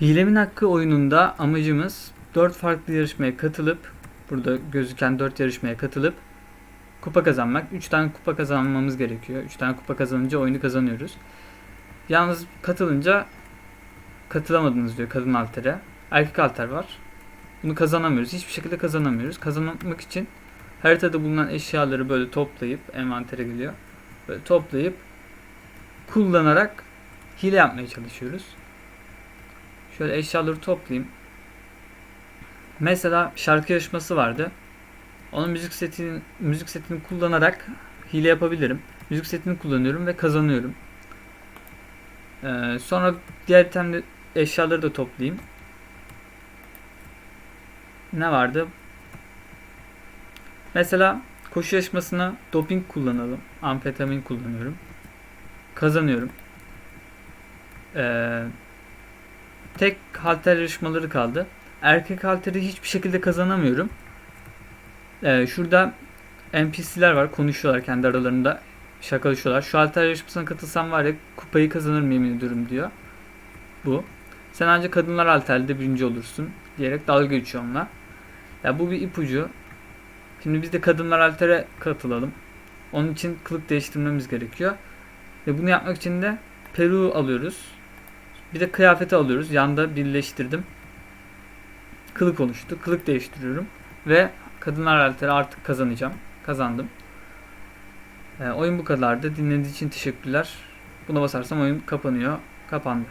Hilemin Hakkı oyununda amacımız 4 farklı yarışmaya katılıp burada gözüken 4 yarışmaya katılıp kupa kazanmak. 3 tane kupa kazanmamız gerekiyor. 3 tane kupa kazanınca oyunu kazanıyoruz. Yalnız katılınca katılamadınız diyor kadın altere. Erkek alter var. Bunu kazanamıyoruz. Hiçbir şekilde kazanamıyoruz. Kazanmak için haritada bulunan eşyaları böyle toplayıp envantere geliyor. Böyle toplayıp kullanarak hile yapmaya çalışıyoruz. Şöyle eşyaları toplayayım. Mesela şarkı yarışması vardı. Onun müzik setini müzik setini kullanarak hile yapabilirim. Müzik setini kullanıyorum ve kazanıyorum. Ee, sonra diğer itemde eşyaları da toplayayım. Ne vardı? Mesela koşu yarışmasına doping kullanalım. Amfetamin kullanıyorum. Kazanıyorum. Ee, tek halter yarışmaları kaldı. Erkek halteri hiçbir şekilde kazanamıyorum. Ee, şurada NPC'ler var konuşuyorlar kendi aralarında şakalaşıyorlar. Şu halter yarışmasına katılsam var ya kupayı kazanırım yemin ediyorum diyor. Bu. Sen ancak kadınlar halterde birinci olursun diyerek dalga geçiyor onunla. Ya bu bir ipucu. Şimdi biz de kadınlar haltere katılalım. Onun için kılık değiştirmemiz gerekiyor. Ve bunu yapmak için de peruğu alıyoruz. Bir de kıyafeti alıyoruz. Yanda birleştirdim. Kılık oluştu. Kılık değiştiriyorum. Ve kadınlar halteri artık kazanacağım. Kazandım. Ee, oyun bu kadardı. Dinlediğiniz için teşekkürler. Buna basarsam oyun kapanıyor. Kapandı.